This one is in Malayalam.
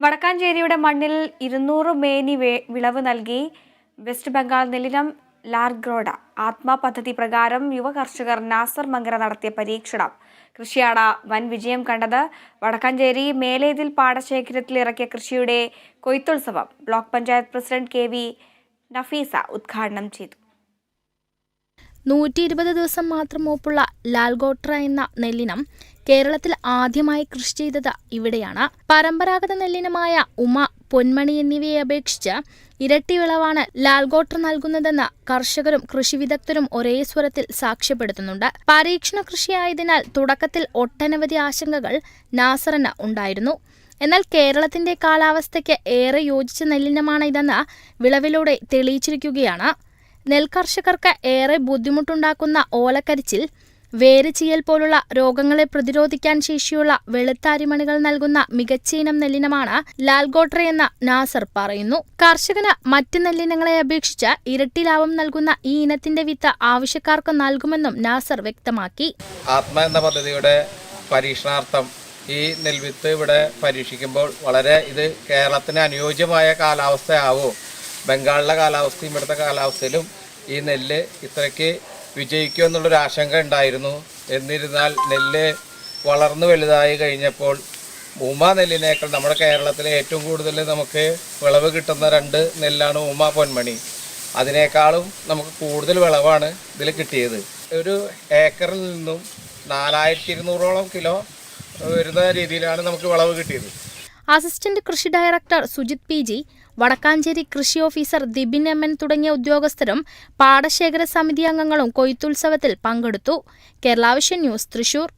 വടക്കാഞ്ചേരിയുടെ മണ്ണിൽ ഇരുന്നൂറ് മേനി വിളവ് നൽകി വെസ്റ്റ് ബംഗാൾ നെല്ലിനം ലാർഗ്രോഡ. ആത്മ പദ്ധതി പ്രകാരം യുവ കർഷകർ നാസർ മങ്കര നടത്തിയ പരീക്ഷണം. കൃഷിയാട വൻ വിജയം കണ്ടത് വടക്കാഞ്ചേരി മേലേതിൽ പാടശേഖരത്തിൽ ഇറക്കിയ കൃഷിയുടെ കൊയ്ത്തുത്സവം. Block panchayat president K V Nafeesa ഉദ്ഘാടനം ചെയ്തു. നൂറ്റി ഇരുപത് ദിവസം മാത്രം മൂപ്പുള്ള ലാൽഗോട്ര എന്ന നെല്ലിനം കേരളത്തിൽ ആദ്യമായി കൃഷി ചെയ്തത് ഇവിടെയാണ്. പരമ്പരാഗത നെല്ലിനമായ ഉമ പൊന്മണി എന്നിവയെ അപേക്ഷിച്ച് ഇരട്ടി വിളവാണ് ലാൽഗോട്ര നൽകുന്നതെന്ന് കർഷകരും കൃഷി വിദഗ്ധരും ഒരേ സ്വരത്തിൽ സാക്ഷ്യപ്പെടുത്തുന്നുണ്ട്. പരീക്ഷണ കൃഷിയായതിനാൽ തുടക്കത്തിൽ ഒട്ടനവധി ആശങ്കകൾ നാസറിന് ഉണ്ടായിരുന്നു. എന്നാൽ കേരളത്തിന്റെ കാലാവസ്ഥയ്ക്ക് ഏറെ യോജിച്ച നെല്ലിനമാണ് ഇതെന്ന് വിളവിലൂടെ തെളിയിച്ചിരിക്കുകയാണ്. നെൽകർഷകർക്ക് ഏറെ ബുദ്ധിമുട്ടുണ്ടാക്കുന്ന ഓലക്കരിച്ചിൽ വേരുചീയൽ പോലുള്ള രോഗങ്ങളെ പ്രതിരോധിക്കാൻ ശേഷിയുള്ള വെളുത്ത അരിമണികൾ നൽകുന്ന മികച്ച ഇനം നെല്ലിനമാണ് ലാൽഗോട്ര എന്ന് നാസർ പറയുന്നു. കർഷകന് മറ്റ് നെല്ലിനങ്ങളെ അപേക്ഷിച്ച് ഇരട്ടി ലാഭം നൽകുന്ന ഈ ഇനത്തിന്റെ വിത്ത് ആവശ്യക്കാർക്ക് നൽകുമെന്നും നാസർ വ്യക്തമാക്കി. ആത്മ എന്ന പദ്ധതിയുടെ പരീക്ഷണാർത്ഥം ഈ നെൽവിത്ത് ഇവിടെ പരീക്ഷിക്കുമ്പോൾ വളരെ ഇത് കേരളത്തിന് അനുയോജ്യമായ കാലാവസ്ഥയാവോ. ബംഗാളിലെ കാലാവസ്ഥയും ഇവിടുത്തെ കാലാവസ്ഥയിലും ഈ നെല്ല് ഇത്രയ്ക്ക് വിജയിക്കുമോ എന്നുള്ളൊരു ആശങ്ക ഉണ്ടായിരുന്നു. എന്നിരുന്നാൽ നെല്ല് വളർന്നു വലുതായി കഴിഞ്ഞപ്പോൾ ഉമ നെല്ലിനേക്കാൾ നമ്മുടെ കേരളത്തിലെ ഏറ്റവും കൂടുതൽ നമുക്ക് വിളവ് കിട്ടുന്ന രണ്ട് നെല്ലാണ് ഉമ പൊന്മണി. അതിനേക്കാളും നമുക്ക് കൂടുതൽ വിളവാണ് ഇതിൽ കിട്ടിയത്. ഒരു ഏക്കറിൽ നിന്നും നാലായിരത്തി ഇരുന്നൂറോളം കിലോ വരുന്ന രീതിയിലാണ് നമുക്ക് വിളവ് കിട്ടിയത്. അസിസ്റ്റന്റ് കൃഷി director Sujith P G Vadakkanchery കൃഷി ഓഫീസർ ദിബിൻ എം എൻ തുടങ്ങിയ ഉദ്യോഗസ്ഥരും പാടശേഖര സമിതി അംഗങ്ങളും കൊയ്ത്തുത്സവത്തിൽ പങ്കെടുത്തു. കേരളാവിഷൻ ന്യൂസ് തൃശൂർ.